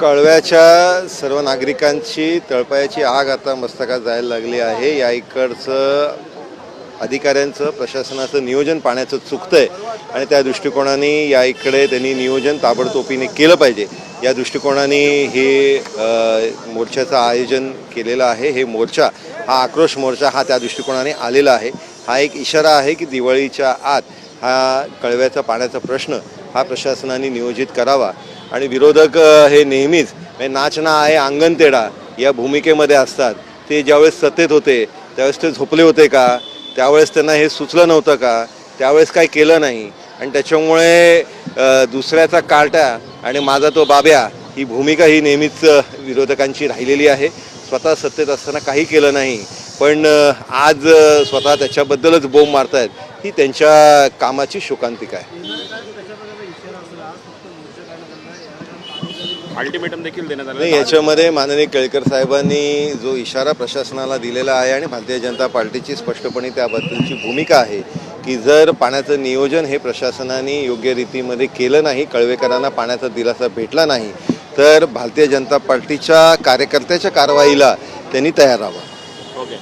कळव्याच्या सर्व नागरिकांची तळपायाची आग आता मस्तकात जायला लागली आहे. या इकडचं अधिकाऱ्यांचं प्रशासनाचं नियोजन पाण्याचं चुकतंय आणि त्या दृष्टिकोनाने या इकडे त्यांनी नियोजन ताबडतोबीने केलं पाहिजे. या दृष्टिकोनाने हे मोर्चाचं आयोजन केलेलं आहे. हे मोर्चा हा आक्रोश मोर्चा हा त्या दृष्टिकोनाने आलेला आहे. हा एक इशारा आहे की दिवाळीच्या आत हा कळव्याचा पाण्याचा प्रश्न हा प्रशासनाने नियोजित करावा. आणि विरोधक हे नेहमीच म्हणजे नाचना आहे अंगणतेडा या भूमिकेमध्ये असतात. ते ज्यावेळेस सत्तेत होते त्यावेळेस ते झोपले होते का? त्यावेळेस त्यांना हे सुचलं नव्हतं का? त्यावेळेस काय केलं नाही. आणि त्याच्यामुळे दुसऱ्याचा कार्ट्या आणि माझा तो बाब्या ही भूमिका ही नेहमीच विरोधकांची राहिलेली आहे. स्वतः सत्तेत असताना काही केलं नाही. पण आज स्वतः त्याच्याबद्दलच बोंब मारतायत. ही त्यांच्या कामाची शोकांतिका आहे. अल्टिमेटम देखील देण्यात आलं नाही याच्यामध्ये माननीय केळकर साहेबांनी जो इशारा प्रशासनाला दिलेला आहे आणि भारतीय जनता पार्टीची स्पष्टपणे त्याबद्दलची भूमिका आहे की जर पाण्याचं नियोजन हे प्रशासनाने योग्य रीतीमध्ये केलं नाही कळवेकरांना पाण्याचा दिलासा भेटला नाही तर भारतीय जनता पार्टीच्या कार्यकर्त्याच्या कारवाईला त्यांनी तयार राहावं. ओके